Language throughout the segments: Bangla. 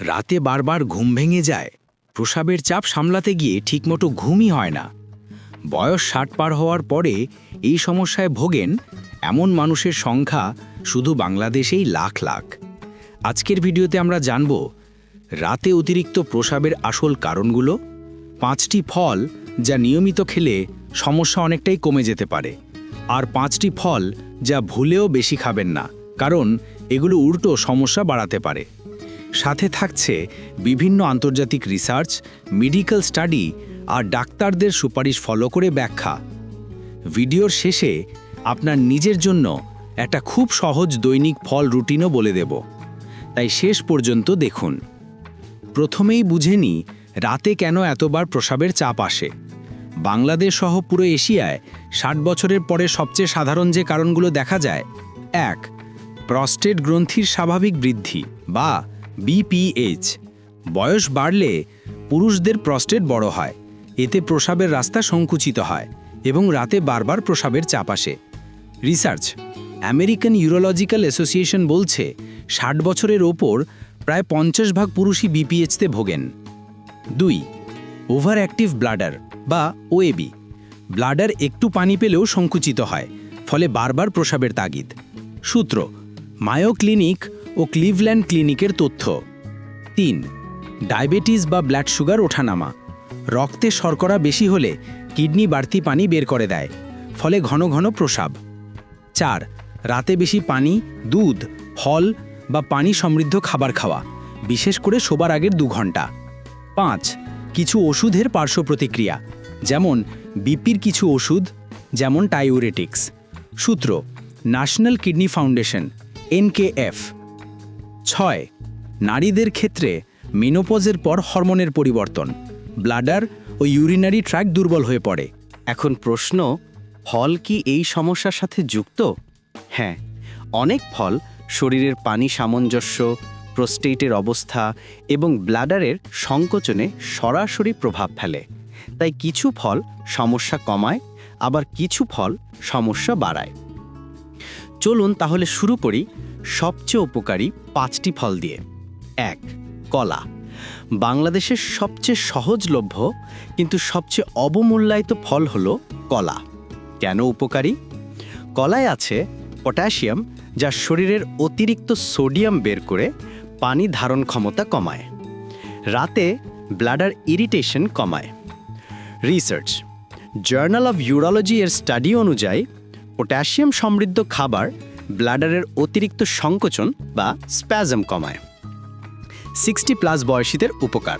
রাতে বারবার ঘুম ভেঙে যায়। প্রসাবের চাপ সামলাতে গিয়ে ঠিকমতো ঘুমই হয় না। বয়স ষাট পার হওয়ার পরে এই সমস্যায় ভোগেন এমন মানুষের সংখ্যা শুধু বাংলাদেশেই লাখ লাখ। আজকের ভিডিওতে আমরা জানব, রাতে অতিরিক্ত প্রসাবের আসল কারণগুলো, পাঁচটি ফল যা নিয়মিত খেলে সমস্যা অনেকটাই কমে যেতে পারে, আর পাঁচটি ফল যা ভুলেও বেশি খাবেন না, কারণ এগুলো উল্টো সমস্যা বাড়াতে পারে। সাথে থাকছে বিভিন্ন আন্তর্জাতিক রিসার্চ মেডিকেল স্টাডি আর ডাক্তারদের সুপারিশ ফলো করে ব্যাখ্যা। ভিডিওর শেষে আপনার নিজের জন্য একটা খুব সহজ দৈনিক ফল রুটিনও বলে দেব। তাই শেষ পর্যন্ত দেখুন। প্রথমেই বুঝে নি রাতে কেন এতবার প্রসাবের চাপ আসে। বাংলাদেশ সহ পুরো এশিয়ায় ষাট বছরের পরে সবচেয়ে সাধারণ যে কারণগুলো দেখা যায়, এক প্রস্টেট গ্রন্থির স্বাভাবিক বৃদ্ধি বা বিপিএইচ বয়স বাড়লে পুরুষদের প্রস্টেট বড় হয়। এতে প্রসাবের রাস্তা সংকুচিত হয় এবং রাতে বারবার প্রসাবের চাপ আসে। রিসার্চ আমেরিকান ইউরোলজিক্যাল অ্যাসোসিয়েশন বলছে, ষাট বছরের ওপর প্রায় পঞ্চাশ ভাগ পুরুষই বিপিএইচতে ভোগেন। দুই ওভার অ্যাক্টিভ ব্লাডার বা ওএবি ব্লাডার একটু পানি পেলেও সংকুচিত হয়, ফলে বারবার প্রসাবের তাগিদ। সূত্র মায়ো ক্লিনিক ও ক্লিভল্যান্ড ক্লিনিকের তথ্য। তিন, ডায়াবেটিস বা ব্লাড সুগার ওঠানামা। রক্তে শর্করা বেশি হলে কিডনি বাড়তি পানি বের করে দেয়, ফলে ঘন ঘন প্রসাব। চার, রাতে বেশি পানি, দুধ, ফল বা পানি সমৃদ্ধ খাবার খাওয়া, বিশেষ করে শোবার আগের দু ঘণ্টা। পাঁচ, কিছু ওষুধের পার্শ্ব প্রতিক্রিয়া, যেমন বিপির কিছু ওষুধ, যেমন টাইউরেটিক্স। সূত্র, ন্যাশনাল কিডনি ফাউন্ডেশন, এনকেএফ। ছয়, নারীদের ক্ষেত্রে মেনোপজের পর হরমোনের পরিবর্তন, ব্লাডার ও ইউরিনারি ট্র্যাক দুর্বল হয়ে পড়ে। এখন প্রশ্ন, ফল কি এই সমস্যার সাথে যুক্ত? হ্যাঁ অনেক ফল শরীরের পানি সামঞ্জস্য, প্রোস্টেটের অবস্থা এবং ব্লাডারের সংকোচনে সরাসরি প্রভাব ফেলে। তাই কিছু ফল সমস্যা কমায়, আবার কিছু ফল সমস্যা বাড়ায়। চলুন তাহলে শুরু করি সবচেয়ে উপকারী পাঁচটি ফল দিয়ে। এক, কলা। বাংলাদেশের সবচেয়ে সহজলভ্য কিন্তু সবচেয়ে অবমূল্যায়িত ফল হলো কলা। কেন উপকারী? কলায় আছে পটাশিয়াম, যা শরীরের অতিরিক্ত সোডিয়াম বের করে পানি ধারণ ক্ষমতা কমায়। রাতে ব্লাডার ইরিটেশন কমায়। রিসার্চ। জার্নাল অফ ইউরোলজি এর স্টাডি অনুযায়ী, পটাশিয়াম সমৃদ্ধ খাবার ব্লাডারের অতিরিক্ত সংকোচন বা স্প্যাজম কমায়। সিক্সটি প্লাস বয়সীদের উপকার।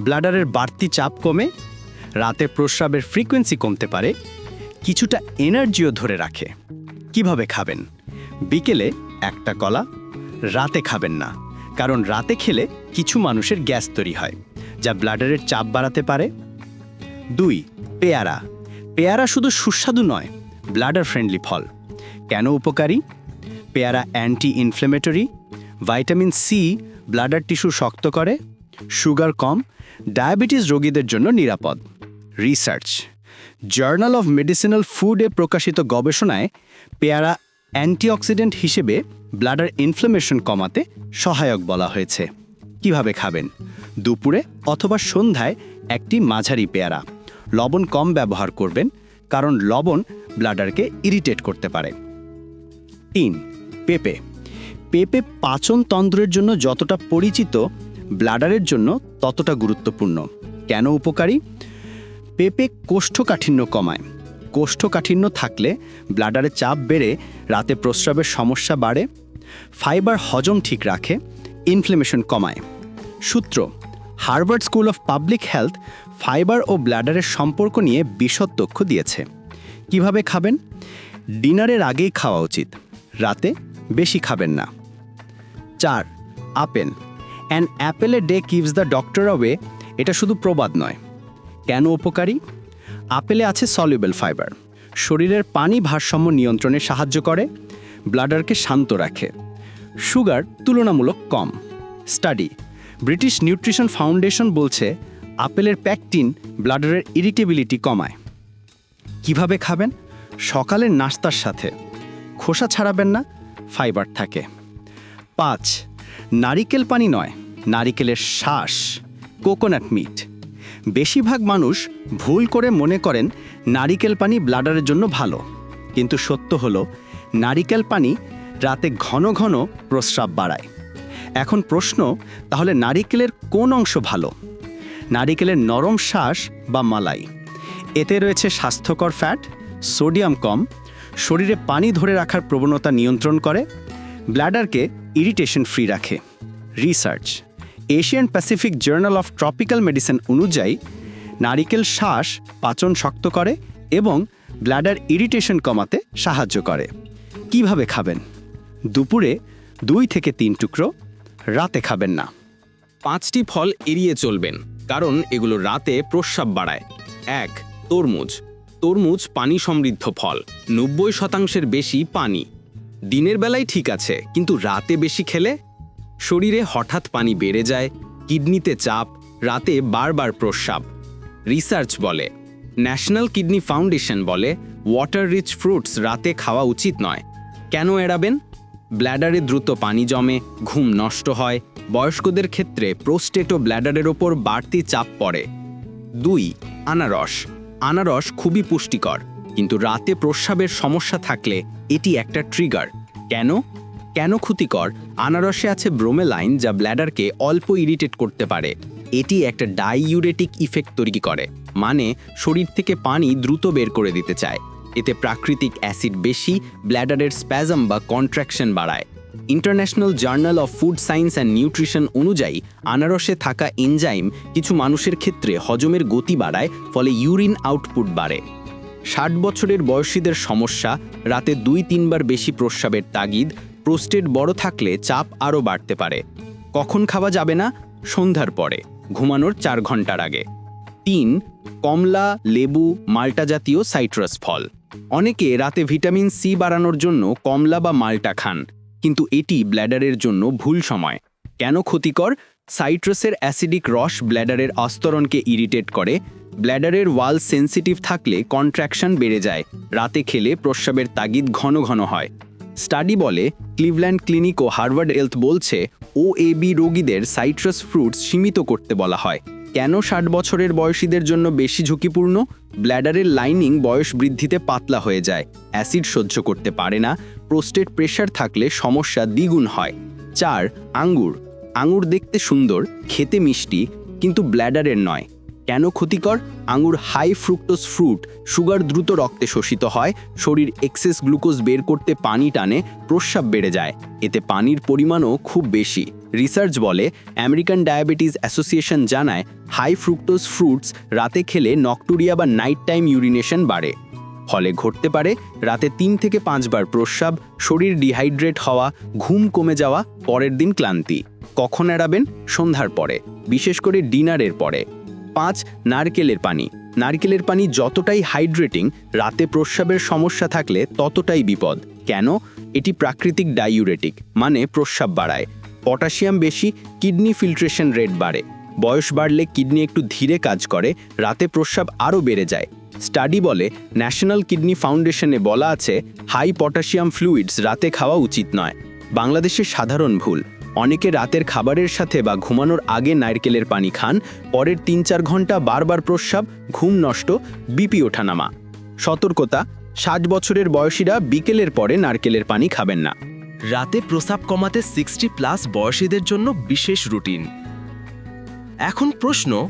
ব্লাডারের বাড়তি চাপ কমে, রাতে প্রস্রাবের ফ্রিকোয়েন্সি কমতে পারে, কিছুটা এনার্জিও ধরে রাখে। কীভাবে খাবেন? বিকেলে একটা কলা, রাতে খাবেন না, কারণ রাতে খেলে কিছু মানুষের গ্যাস তৈরি হয়, যা ব্লাডারের চাপ বাড়াতে পারে। দুই, পেয়ারা। পেয়ারা শুধু সুস্বাদু নয়, ব্লাডার ফ্রেন্ডলি ফল। কেন উপকারী? পেয়ারা anti inflammatory vitamin C bladder tissue শক্ত করে সুগার কম ডায়াবেটিস রোগীদের জন্য নিরাপদ। রিসার্চ জার্নাল অফ মেডিসিনাল ফুডে প্রকাশিত গবেষণায় পেয়ারা অ্যান্টিঅক্সিডেন্ট হিসেবে ব্লাডার ইনফ্লামেশন কমাতে সহায়ক বলা হয়েছে। কীভাবে খাবেন? দুপুরে অথবা সন্ধ্যায় একটি মাঝারি পেয়ারা। লবণ কম ব্যবহার করবেন, কারণ লবণ ব্লাডারকে ইরিটেট করতে পারে। তিন, পেঁপে। পেঁপে পাচনতন্ত্রের জন্য যতটা পরিচিত, ব্লাডারের জন্য ততটা গুরুত্বপূর্ণ। কেন উপকারী? পেঁপে কোষ্ঠকাঠিন্য কমায়। কোষ্ঠকাঠিন্য থাকলে ব্লাডারে চাপ বেড়ে, রাতে প্রস্রাবের সমস্যা বাড়ে, ফাইবার হজম ঠিক রাখে ইনফ্লেমেশন কমায়। সূত্র, Harvard school of public health fibre ও ব্লাডারের সম্পর্ক নিয়ে বিশদ তথ্য দিয়েছে। কীভাবে খাবেন? ডিনারের আগেই খাওয়া উচিত। রাতে বেশি খাবেন না। চার, apple. An apple a day keeps the doctor away এটা শুধু প্রবাদ নয়। কেন উপকারী? আপেলে আছে সলিউবেল ফাইবার শরীরের পানি ভারসাম্য নিয়ন্ত্রণে সাহায্য করে, ব্লাডারকে শান্ত রাখে। সুগার তুলনামূলক কম। স্টাডি ব্রিটিশ নিউট্রিশন ফাউন্ডেশন বলছে, আপেলের প্যাকটিন ব্লাডারের ইরিটেবিলিটি কমায়। কীভাবে খাবেন? সকালের নাস্তার সাথে। খোসা ছাড়াবেন না, ফাইবার থাকে। পাঁচ, নারিকেল পানি নয়, নারিকেলের শ্বাস, কোকোনাট মিট। বেশিরভাগ মানুষ ভুল করে মনে করেন নারিকেল পানি ব্লাডারের জন্য ভালো। কিন্তু সত্য হলো, নারিকেল পানি রাতে ঘন ঘন প্রস্রাব বাড়ায়। এখন প্রশ্ন, তাহলে নারিকেলের কোন অংশ ভালো? নারিকেলের নরম শ্বাস বা মালাই? এতে রয়েছে স্বাস্থ্যকর ফ্যাট সোডিয়াম কম, শরীরে পানি ধরে রাখার প্রবণতা নিয়ন্ত্রণ করে ব্ল্যাডারকে ইরিটেশন ফ্রি রাখে। Research, Asian Pacific journal of tropical medicine অনুযায়ী, নারিকেল শ্বাস পাচন শক্ত করে এবং ব্ল্যাডার ইরিটেশন কমাতে সাহায্য করে। কীভাবে খাবেন? দুপুরে দুই থেকে তিন টুকরো, রাতে খাবেন না। পাঁচটি ফল এড়িয়ে চলবেন, কারণ এগুলো রাতে প্রস্রাব বাড়ায়। এক, তরমুজ। তরমুজ পানি সমৃদ্ধ ফল, নব্বই শতাংশের বেশি পানি। দিনের বেলায় ঠিক আছে, কিন্তু রাতে বেশি খেলে? শরীরে হঠাৎ পানি বেড়ে যায়, কিডনিতে চাপ, রাতে বারবার প্রস্রাব। রিসার্চ বলে, ন্যাশনাল কিডনি ফাউন্ডেশন বলে ওয়াটার রিচ ফ্রুটস রাতে খাওয়া উচিত নয়। কেন এড়াবেন? ব্ল্যাডারে দ্রুত পানি জমে, ঘুম নষ্ট হয়, বয়স্কদের ক্ষেত্রে প্রোস্টেট ও ব্ল্যাডারের ওপর বাড়তি চাপ পড়ে। দুই, আনারস। আনারস খুবই পুষ্টিকর, কিন্তু রাতে প্রস্রাবের সমস্যা থাকলে এটি একটা ট্রিগার কেন? কেন ক্ষতিকর? আনারসে আছে ব্রোমেলাইন যা ব্ল্যাডারকে অল্প ইরিটেট করতে পারে। এটি একটা ডাইউরেটিক ইফেক্ট তৈরি করে মানে শরীর থেকে পানি দ্রুত বের করে দিতে চায়। এতে প্রাকৃতিক অ্যাসিড বেশি ব্ল্যাডারের স্প্যাজম বা কন্ট্রাকশন বাড়ায়। International journal of food science and nutrition অনুযায়ী, আনারসে থাকা এনজাইম কিছু মানুষের ক্ষেত্রে হজমের গতি বাড়ায়, ফলে ইউরিন আউটপুট বাড়ে। ষাট বছরের বয়সীদের সমস্যা, রাতে দুই তিনবার বেশি প্রস্রাবের তাগিদ, প্রোস্টেট বড় থাকলে চাপ আরও বাড়তে পারে। কখন খাওয়া যাবে না? সন্ধ্যার পরে, ঘুমানোর চার ঘণ্টার আগে। তিন, কমলা, লেবু, মাল্টা জাতীয় সাইট্রাস ফল। অনেকে রাতে ভিটামিন সি বাড়ানোর জন্য কমলা বা মাল্টা খান। কিন্তু এটি ব্ল্যাডারের জন্য ভুল সময়। কেন ক্ষতিকর? সাইট্রাসের অ্যাসিডিক রস ব্ল্যাডারের আস্তরণকে ইরিটেট করে। ব্ল্যাডারের ওয়াল সেন্সিটিভ থাকলে কন্ট্রাকশন বেড়ে যায়। রাতে খেলে প্রস্রাবের তাগিদ ঘন ঘন হয়। স্টাডি বলে, ক্লিভল্যান্ড ক্লিনিক ও হার্ভার্ড হেলথ বলছে ও রোগীদের সাইট্রাস ফ্রুটস সীমিত করতে বলা হয়। কেন ষাট বছরের বয়সীদের জন্য বেশি ঝুঁকিপূর্ণ? ব্ল্যাডারের লাইনিং বয়স বৃদ্ধিতে পাতলা হয়ে যায়। অ্যাসিড সহ্য করতে পারে না। প্রোস্টেট প্রেশার থাকলে সমস্যা দ্বিগুণ হয়। চার, আঙ্গুর। আঙুর দেখতে সুন্দর, খেতে মিষ্টি, কিন্তু ব্ল্যাডারের নয়। কেন ক্ষতিকর? আঙুর হাই ফ্রুক্টোজ ফ্রুট, সুগার দ্রুত রক্তে শোষিত হয়, শরীর এক্সেস গ্লুকোজ বের করতে পানি টানে, প্রস্রাব বেড়ে যায়। এতে পানির পরিমাণও খুব বেশি। রিসার্চ বলে আমেরিকান ডায়াবেটিস অ্যাসোসিয়েশন জানায় হাই ফ্রুক্টোজ ফ্রুটস রাতে খেলে নকটুরিয়া বা নাইট টাইম ইউরিনেশন বাড়ে। ফলে ঘটতে পারে রাতে তিন থেকে পাঁচবার প্রস্রাব, শরীর ডিহাইড্রেট হওয়া, ঘুম কমে যাওয়া, পরের দিন ক্লান্তি। কখন এড়াবেন? সন্ধ্যার পরে, বিশেষ করে ডিনারের পরে। পাঁচ, নারকেলের পানি। নারকেলের পানি যতটাই হাইড্রেটিং রাতে প্রস্রাবের সমস্যা থাকলে ততটাই বিপদ। কেন? এটি প্রাকৃতিক ডাইউরেটিক মানে প্রস্রাব বাড়ায়। পটাশিয়াম বেশি, কিডনি ফিল্ট্রেশন রেট বাড়ে। বয়স বাড়লে কিডনি একটু ধীরে কাজ করে, রাতে প্রস্রাব আরও বেড়ে যায়। স্টাডি বলে, ন্যাশনাল কিডনি ফাউন্ডেশনে বলা আছে, হাই পটাশিয়াম ফ্লুইডস রাতে খাওয়া উচিত নয়। বাংলাদেশের সাধারণ ভুল। অনেকে রাতের খাবারের সাথে বা ঘুমানোর আগে নারকেলের পানি খান, পরের তিন চার ঘণ্টা বারবার প্রস্রাব, ঘুম নষ্ট, বিপি ওঠানামা। সতর্কতা, ষাট বছরের বয়সীরা বিকেলের পরে নারকেলের পানি খাবেন না। রাতে প্রসাব কমাতে সিক্সটি প্লাস বয়সীদের জন্য বিশেষ রুটিন এখন প্রশ্ন,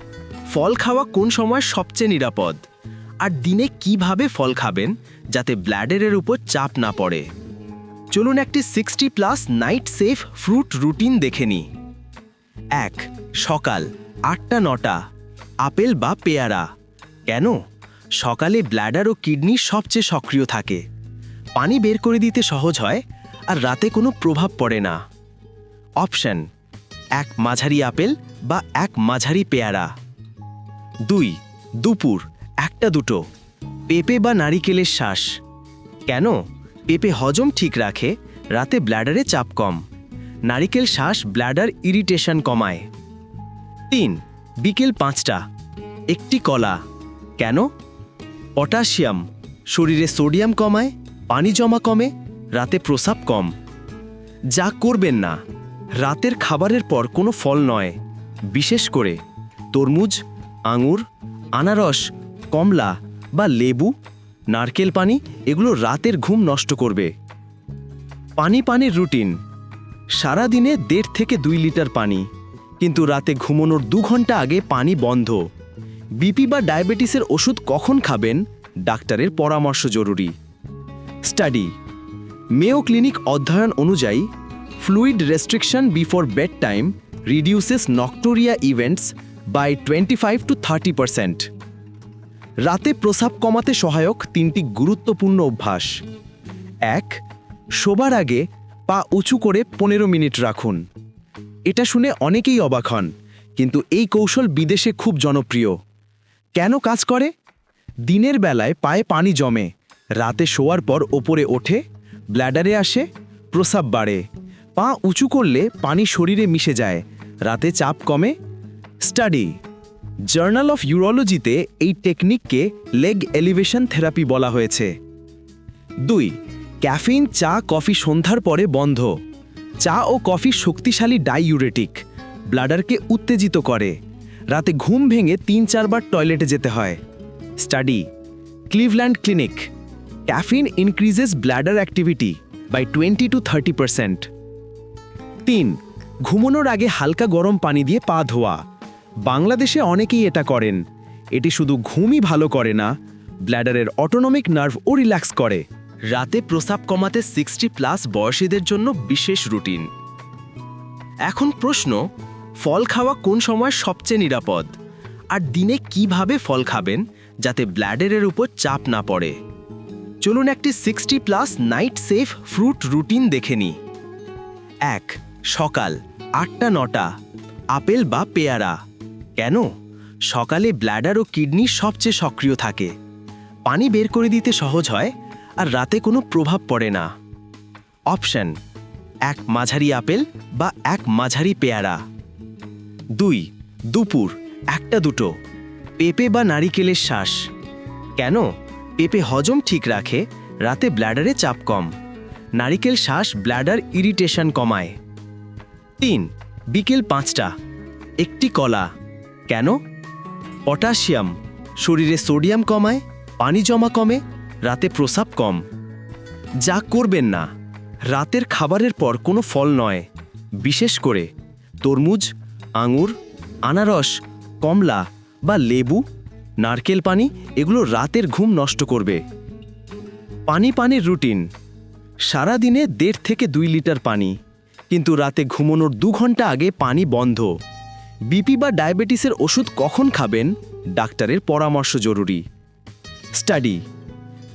ফল খাওয়া কোন সময় সবচেয়ে নিরাপদ? আর দিনে কীভাবে ফল খাবেন যাতে ব্ল্যাডারের উপর চাপ না পড়ে? চলুন একটি sixty plus night safe fruit routine দেখে নিই। এক, সকাল আটটা, নটা। আপেল বা পেয়ারা। কেন? সকালে ব্ল্যাডার ও কিডনি সবচেয়ে সক্রিয় থাকে। পানি বের করে দিতে সহজ হয় আর রাতে কোনো প্রভাব পড়ে না। অপশন, এক মাঝারি আপেল বা এক মাঝারি পেয়ারা। দুই, দুপুর, একটা দুটো। পেঁপে বা নারিকেলের শ্বাস। কেন? পেঁপে হজম ঠিক রাখে, রাতে ব্ল্যাডারে চাপ কম। নারিকেল শ্বাস ব্ল্যাডার ইরিটেশন কমায়। তিন, বিকেল পাঁচটা। একটি কলা। কেন? পটাশিয়াম। শরীরে সোডিয়াম কমায়, পানি জমা কমে রাতে প্রসাব কম। যা করবেন না, রাতের খাবারের পর কোনো ফল নয়। বিশেষ করে তরমুজ, আঙুর, আনারস, কমলা বা লেবু, নারকেল পানি, এগুলো রাতের ঘুম নষ্ট করবে। পানি পানির রুটিন। সারা দিনে দেড় থেকে দুই লিটার পানি, কিন্তু রাতে ঘুমানোর দু ঘণ্টা আগে পানি বন্ধ। বিপি বা ডায়াবেটিসের ওষুধ কখন খাবেন? ডাক্তারের পরামর্শ জরুরি। স্টাডি। মেও ক্লিনিক অধ্যয়ন অনুযায়ী fluid restriction before bedtime reduces nocturia events by twenty five to thirty percent রাতে প্রসাব কমাতে সহায়ক তিনটি গুরুত্বপূর্ণ অভ্যাস। এক, শোবার আগে পা উঁচু করে পনেরো মিনিট রাখুন। এটা শুনে অনেকেই অবাক হন, কিন্তু এই কৌশল বিদেশে খুব জনপ্রিয়। কেন কাজ করে? দিনের বেলায় পায়ে পানি জমে, রাতে শোয়ার পর ওপরে ওঠে ব্ল্যাডারে আসে, প্রসাব বাড়ে। পা উঁচু করলে পানি শরীরে মিশে যায়। রাতে চাপ কমে। স্টাডি। জার্নাল অফ ইউরোলজিতে এই টেকনিককে লেগ এলিভেশন থেরাপি বলা হয়েছে। দুই ক্যাফিন চা, কফি সন্ধ্যার পরে বন্ধ। চা ও কফি শক্তিশালী ডাইউরেটিক, ব্লাডারকে উত্তেজিত করে। রাতে ঘুম ভেঙে তিন চারবার টয়লেটে যেতে হয়। Study. Cleveland clinic. Caffeine increases bladder activity by twenty to thirty percent তিন ঘুমানোর আগে হালকা গরম পানি দিয়ে পা ধোয়া। বাংলাদেশে অনেকেই এটা করেন। এটি শুধু ঘুমই ভালো করে না ব্ল্যাডারের অটোনমিক নার্ভও রিল্যাক্স করে। রাতে প্রসাব কমাতে সিক্সটি প্লাস বয়সীদের জন্য বিশেষ রুটিন এখন প্রশ্ন, ফল খাওয়া কোন সময় সবচেয়ে নিরাপদ? আর দিনে কীভাবে ফল খাবেন যাতে ব্ল্যাডারের উপর চাপ না পড়ে? চলুন একটি sixty plus night safe fruit routine দেখে নিই। এক, সকাল, আটটা, নটা। আপেল বা পেয়ারা। কেন? সকালে ব্ল্যাডার ও কিডনি সবচেয়ে সক্রিয় থাকে। পানি বের করে দিতে সহজ হয়, আর রাতে কোনো প্রভাব পড়ে না। অপশন, এক মাঝারি আপেল বা এক মাঝারি পেয়ারা। দুই, দুপুর, একটা দুটো। পেঁপে বা নারিকেলের শ্বাস। কেন? পেঁপে হজম ঠিক রাখে, রাতে ব্ল্যাডারে চাপ কম। নারিকেল শ্বাস ব্ল্যাডার ইরিটেশন কমায়। তিন, বিকেল পাঁচটা। একটি কলা। কেন? পটাশিয়াম। শরীরে সোডিয়াম কমায়, পানি জমা কমে, রাতে প্রসাব কম। যা করবেন না। রাতের খাবারের পর কোনো ফল নয়। বিশেষ করে তরমুজ, আঙুর, আনারস, কমলা বা লেবু নারকেল পানি, এগুলো রাতের ঘুম নষ্ট করবে। পানি পানির রুটিন। সারা দিনে দেড় থেকে দুই লিটার পানি। কিন্তু রাতে ঘুমানোর দু ঘণ্টা আগে পানি বন্ধ। বিপি বা ডায়াবেটিসের ওষুধ কখন খাবেন? ডাক্তারের পরামর্শ জরুরি। স্টাডি।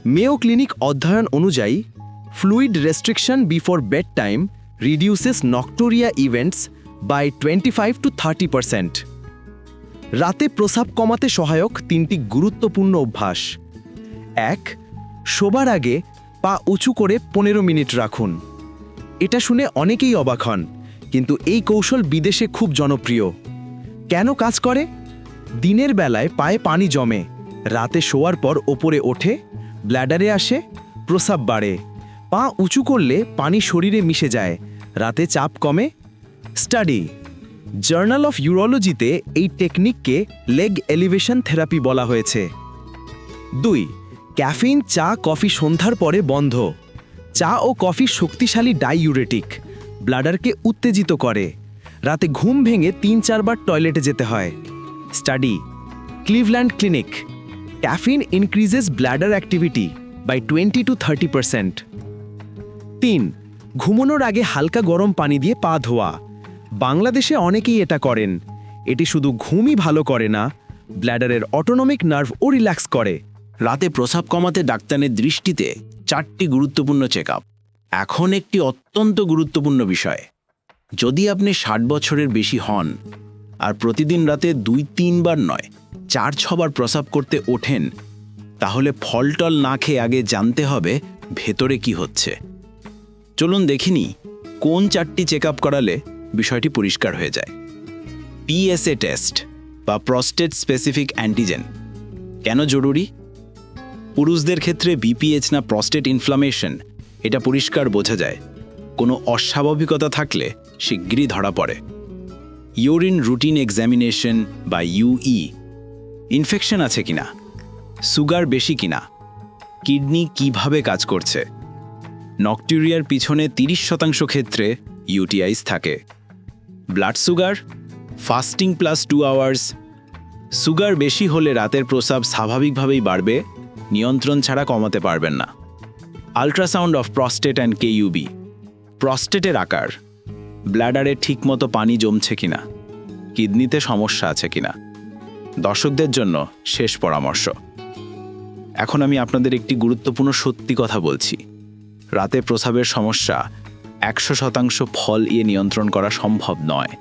মেও ক্লিনিক অধ্যয়ন অনুযায়ী, fluid restriction before bedtime reduces nocturia events by twenty five to thirty percent. রাতে প্রসাব কমাতে সহায়ক তিনটি গুরুত্বপূর্ণ অভ্যাস। এক, শোবার আগে পা উঁচু করে পনেরো মিনিট রাখুন। এটা শুনে অনেকেই অবাক হন, কিন্তু এই কৌশল বিদেশে খুব জনপ্রিয়। কেন কাজ করে? দিনের বেলায় পায়ে পানি জমে, রাতে শোয়ার পর ওপরে ওঠে, ব্ল্যাডারে আসে, প্রসাব বাড়ে। পা উঁচু করলে পানি শরীরে মিশে যায়, রাতে চাপ কমে। স্টাডি জার্নাল অফ ইউরোলজিতে এই টেকনিককে লেগ এলিভেশন থেরাপি বলা হয়েছে। দুই ক্যাফিন চা, কফি সন্ধ্যার পরে বন্ধ। চা ও কফি শক্তিশালী ডাইউরেটিক, ব্লাডারকে উত্তেজিত করে। রাতে ঘুম ভেঙে তিন, চারবার টয়লেটে যেতে হয়। Study, Cleveland clinic caffeine increases bladder activity by twenty to thirty percent তিন, ঘুমানোর আগে হালকা গরম পানি দিয়ে পা ধোয়া। বাংলাদেশে অনেকেই এটা করেন। এটি শুধু ঘুমই ভালো করে না, ব্ল্যাডারের অটোনমিক নার্ভও রিল্যাক্স করে। রাতে প্রসাব কমাতে ডাক্তারের দৃষ্টিতে চারটি গুরুত্বপূর্ণ চেক এখন একটি অত্যন্ত গুরুত্বপূর্ণ বিষয়। যদি আপনি ষাট বছরের বেশি হন, আর প্রতিদিন রাতে দুই, তিনবার নয়, চার, ছবার প্রসাব করতে ওঠেন, তাহলে ফলটল না খেয়ে আগে জানতে হবে ভেতরে কি হচ্ছে। চলুন দেখিনি কোন চারটি চেক করালে বিষয়টি পরিষ্কার হয়ে যায়। পিএসএ টেস্ট বা প্রস্টেট স্পেসিফিক অ্যান্টিজেন কেন জরুরি? পুরুষদের ক্ষেত্রে বিপিএইচ না প্রস্টেট ইনফ্লামেশন এটা পরিষ্কার বোঝা যায়। কোনো অস্বাভাবিকতা থাকলে শিগগিরই ধরা পড়ে। ইউরিন রুটিন এক্সামিনেশন বা ইউই ইনফেকশন আছে কিনা? সুগার বেশি কিনা? কিডনি কীভাবে কাজ করছে? নকটেরিয়ার পিছনে তিরিশ শতাংশ ক্ষেত্রে ইউটিআইস থাকে। Blood sugar, fasting plus two hours. Sugar বেশি হলে রাতের প্রস্রাব স্বাভাবিকভাবেই বাড়বে, নিয়ন্ত্রণ ছাড়া কমাতে পারবেন না। Ultrasound of prostate and KUB. প্রস্টেটের আকার। ব্ল্যাডারে ঠিকমতো পানি জমছে কিনা, কিডনিতে সমস্যা আছে কিনা। দর্শকদের জন্য শেষ পরামর্শ। এখন আমি আপনাদের একটি গুরুত্বপূর্ণ সত্যি কথা বলছি। রাতে প্রসাবের সমস্যা একশো শতাংশ ফল ইয়ে নিয়ন্ত্রণ করা সম্ভব নয়।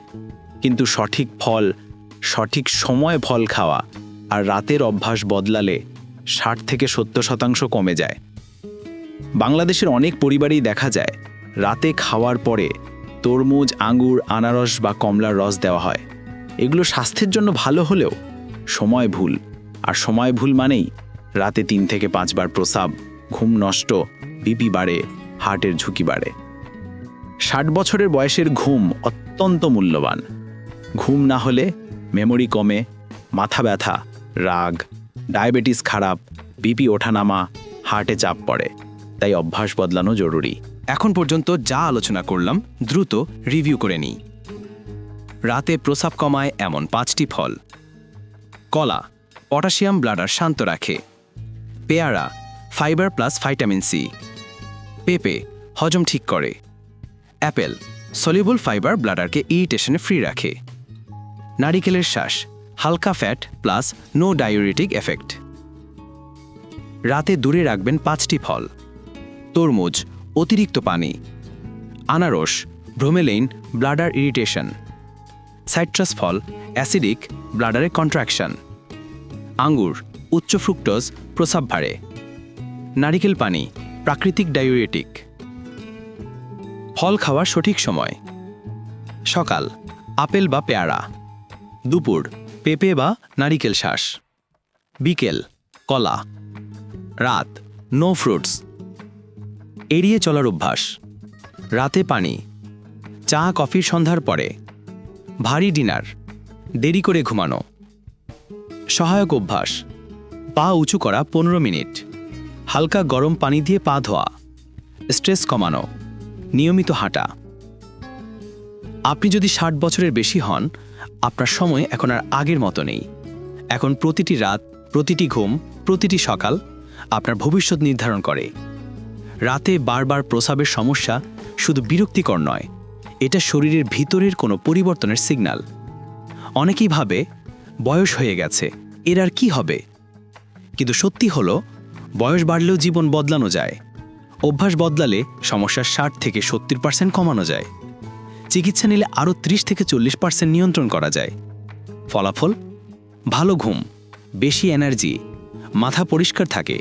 কিন্তু সঠিক ফল, সঠিক সময় ফল খাওয়া আর রাতের অভ্যাস বদলালে ষাট থেকে সত্তর শতাংশ কমে যায়। বাংলাদেশের অনেক পরিবারেই দেখা যায়, রাতে খাওয়ার পরে তরমুজ আঙুর আনারস বা কমলার রস দেওয়া হয়। এগুলো স্বাস্থ্যের জন্য ভালো হলেও সময় ভুল। আর সময় ভুল মানেই রাতে তিন থেকে পাঁচবার প্রসাব, ঘুম নষ্ট, বিপি বাড়ে, হার্টের ঝুঁকি বাড়ে। ষাট বছরের বয়সের ঘুম অত্যন্ত মূল্যবান। ঘুম না হলে মেমোরি কমে, মাথা ব্যথা, রাগ, ডায়াবেটিস খারাপ, বিপি ওঠানামা, হার্টে চাপ পড়ে, তাই অভ্যাস বদলানো জরুরি। এখন পর্যন্ত যা আলোচনা করলাম, দ্রুত রিভিউ করে নিই। রাতে প্রসাব কমায় এমন পাঁচটি ফল। কলা, পটাশিয়াম ব্লাডার শান্ত রাখে। পেয়ারা, ফাইবার প্লাস ভাইটামিন সি। পেঁপে, হজম ঠিক করে। অ্যাপেল সলিউবল ফাইবার ব্লাডারকে ইরিটেশনে ফ্রি রাখে। নারিকেলের শ্বাস, হালকা fat plus no diuretic effect রাতে দূরে রাখবেন পাঁচটি ফল। তরমুজ, অতিরিক্ত পানি। আনারস ব্রোমেলেইন ব্লাডার ইরিটেশন সাইট্রাস ফল অ্যাসিডিক ব্লাডারে কন্ট্রাকশন আঙ্গুর, উচ্চ ফ্রুক্টোজ প্রসাব ভারে নারিকেল পানি, প্রাকৃতিক ডায়োরেটিক ফল খাওয়ার সঠিক সময়। সকাল, আপেল বা পেয়ারা। দুপুর, পেঁপে বা নারিকেল শ্বাস বিকেল, কলা। রাত নো ফ্রুটস এড়িয়ে চলার অভ্যাস। রাতে পানি। চা, কফির সন্ধ্যার পরে। ভারী ডিনার। দেরি করে ঘুমানো। সহায়ক অভ্যাস। পা উঁচু করা পনেরো মিনিট। হালকা গরম পানি দিয়ে পা ধোয়া। স্ট্রেস কমানো। নিয়মিত হাঁটা। আপনি যদি ষাট বছরের বেশি হন, আপনার সময় এখন আর আগের মতো নেই। এখন প্রতিটি রাত, প্রতিটি ঘুম, প্রতিটি সকাল আপনার ভবিষ্যৎ নির্ধারণ করে। রাতে বারবার প্রসাবের সমস্যা শুধু বিরক্তিকর নয়, এটা শরীরের ভিতরের কোনো পরিবর্তনের সিগন্যাল। অনেকেই ভাবে, বয়স হয়ে গেছে, এর আর কি হবে? কিন্তু সত্যি হলো, বয়স বাড়লেও জীবন বদলানো যায়। অভ্যাস বদলালে সমস্যার ষাট থেকে সত্তর পার্সেন্ট কমানো যায়। চিকিৎসা নিলে আরও ত্রিশ থেকে চল্লিশ পার্সেন্ট নিয়ন্ত্রণ করা যায়। ফলাফল? ভালো ঘুম, বেশি এনার্জি, মাথা পরিষ্কার থাকে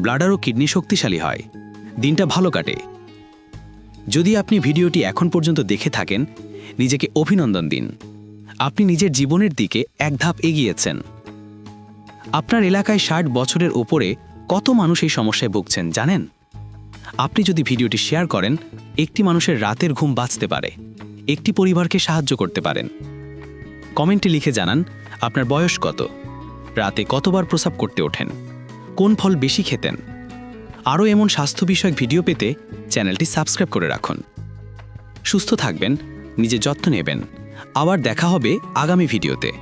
ব্লাডার ও কিডনি শক্তিশালী হয়, দিনটা ভালো কাটে। যদি আপনি ভিডিওটি এখন পর্যন্ত দেখে থাকেন, নিজেকে অভিনন্দন দিন। আপনি নিজের জীবনের দিকে এক ধাপ এগিয়েছেন। আপনার এলাকায় ষাট বছরের ওপরে কত মানুষ এই সমস্যায় ভুগছেন জানেন? আপনি যদি ভিডিওটি শেয়ার করেন, একটি মানুষের রাতের ঘুম বাঁচতে পারে, একটি পরিবারকে সাহায্য করতে পারেন। কমেন্টে লিখে জানান, আপনার বয়স কত? রাতে কতবার প্রসাব করতে ওঠেন? কোন ফল বেশি খেতেন? আরও এমন স্বাস্থ্য বিষয়ক ভিডিও পেতে চ্যানেলটি সাবস্ক্রাইব করে রাখুন। সুস্থ থাকবেন নিজে যত্ন নেবেন। আবার দেখা হবে আগামী ভিডিওতে।